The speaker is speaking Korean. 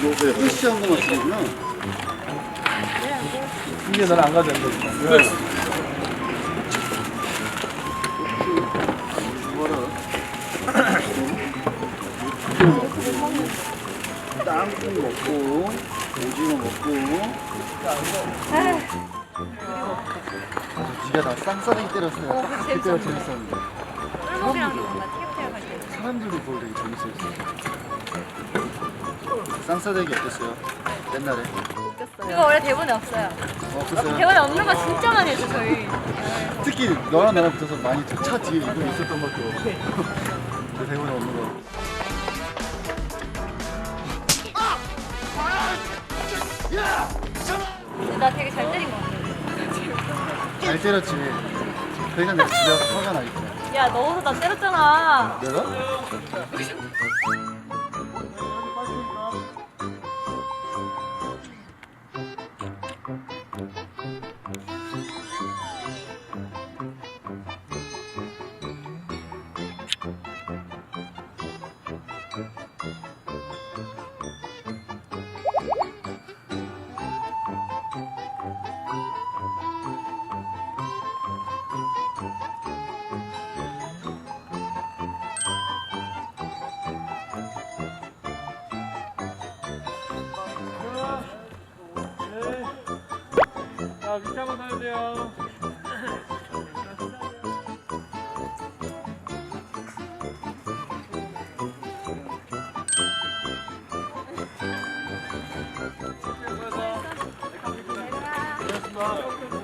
너 푸시한 거 마시는구나. 이게 너는 안 가도 된다. 땅콩 먹고 오징어 먹고. 네가 나 쌍싸대기 때렸어요. 어, 그거 그때가 재밌었는데. 재밌었는데. 꿀먹이랑 뭔가 티격태격 할 때. 사람들이 보고 되게 재밌었어. 쌍싸대기 어땠어요? 옛날에? 그거 원래 대본에 없어요. 없었어요? 대본에 없는 거 진짜 많이 했어 저희. 특히 너랑 나랑 붙어서 많이 저차 뒤에 이거 있었던 것도 그 대본에 없는 거. 근데 나 되게 잘 때린 거 같아. 잘 때렸지. 그러니까 내가 집에 와서 화가 나 있잖아. 야 너도 나 때렸잖아. 내가? 밑에 한번 사주세요. 내가